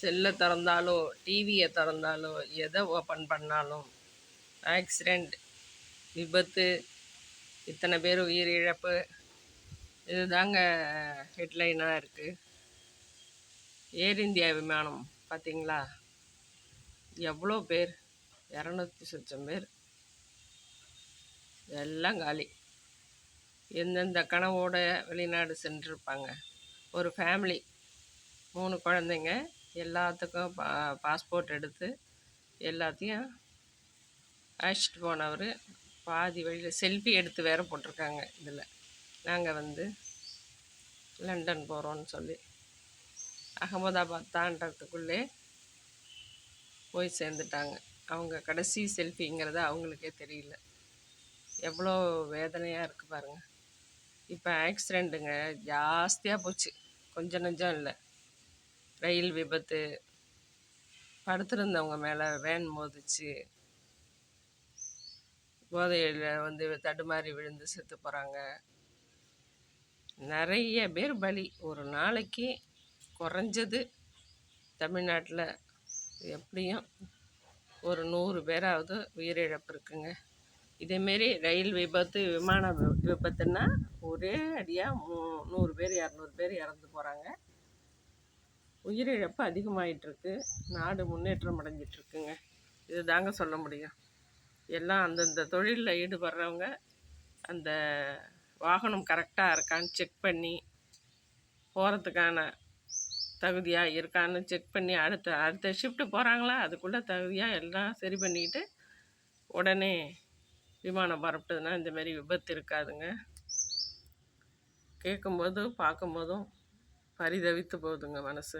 செல்லை திறந்தாலோ டிவியை திறந்தாலோ எதை ஓப்பன் பண்ணாலும் ஆக்சிடெண்ட் விபத்து இத்தனை பேர் உயிரிழப்பு இதுதாங்க ஹெட்லைனாக இருக்குது ஏர் இந்தியா விமானம் பார்த்தீங்களா எவ்வளோ பேர்? இரநூத்தி சொச்சம் பேர். எல்லாம் காலி. எந்தெந்த கனவோட வெளிநாடு சென்றிருப்பாங்க? ஒரு ஃபேமிலி மூணு குழந்தைங்க எல்லாத்துக்கும் பா பாஸ்போர்ட் எடுத்து எல்லாத்தையும் அழைச்சிட்டு போனவர் பாதி வழியில் செல்ஃபி எடுத்து வேறு போட்டிருக்காங்க இதில். நாங்கள் வந்து லண்டன் போகிறோன்னு சொல்லி. அகமதாபாத் தாண்டறதுக்குள்ளே போய் சேர்ந்துட்டாங்க. அவங்க கடைசி செல்ஃபிங்கிறத அவங்களுக்கே தெரியல. எவ்வளோ வேதனையாக இருக்குது பாருங்கள் இப்போ ஆக்சிடெண்ட்டுங்க ஜாஸ்தியாக போச்சு. கொஞ்சம் நஞ்சம் இல்லை. ரயில் விபத்து. படுத்திருந்தவங்க மேலே வேன் மோதிச்சு போதையில் வந்து தடுமாறி விழுந்து செத்து போகிறாங்க நிறைய பேர் பலி. ஒரு நாளைக்கு குறைஞ்சது தமிழ்நாட்டில் எப்படியும் ஒரு நூறு பேராவது உயிரிழப்பு இருக்குங்க. இதேமாரி ரயில் விபத்து விமான விபத்துன்னா ஒரே அடியாக மூ நூறு பேர் இரநூறு பேர் இறந்து போகிறாங்க உயிரிழப்பு அதிகமாயிட்டிருக்கு. நாடு முன்னேற்றம் அடைஞ்சிட்ருக்குங்க இது தாங்க சொல்ல முடியும். எல்லாம் அந்தந்த தொழிலில் ஈடுபடுறவங்க அந்த வாகனம் கரெக்டாக இருக்கான்னு செக் பண்ணி போகிறதுக்கான தகுதியாக இருக்கான்னு செக் பண்ணி அடுத்த அடுத்த ஷிஃப்ட்டு போகிறாங்களா அதுக்குள்ளே தகுதியாக எல்லாம் சரி பண்ணிக்கிட்டு உடனே விமானம் பரப்பிட்டதுன்னா இந்தமாரி விபத்து இருக்காதுங்க. கேட்கும்போதும் பார்க்கும்போதும் பரிதவித்து போகுதுங்க மனசு.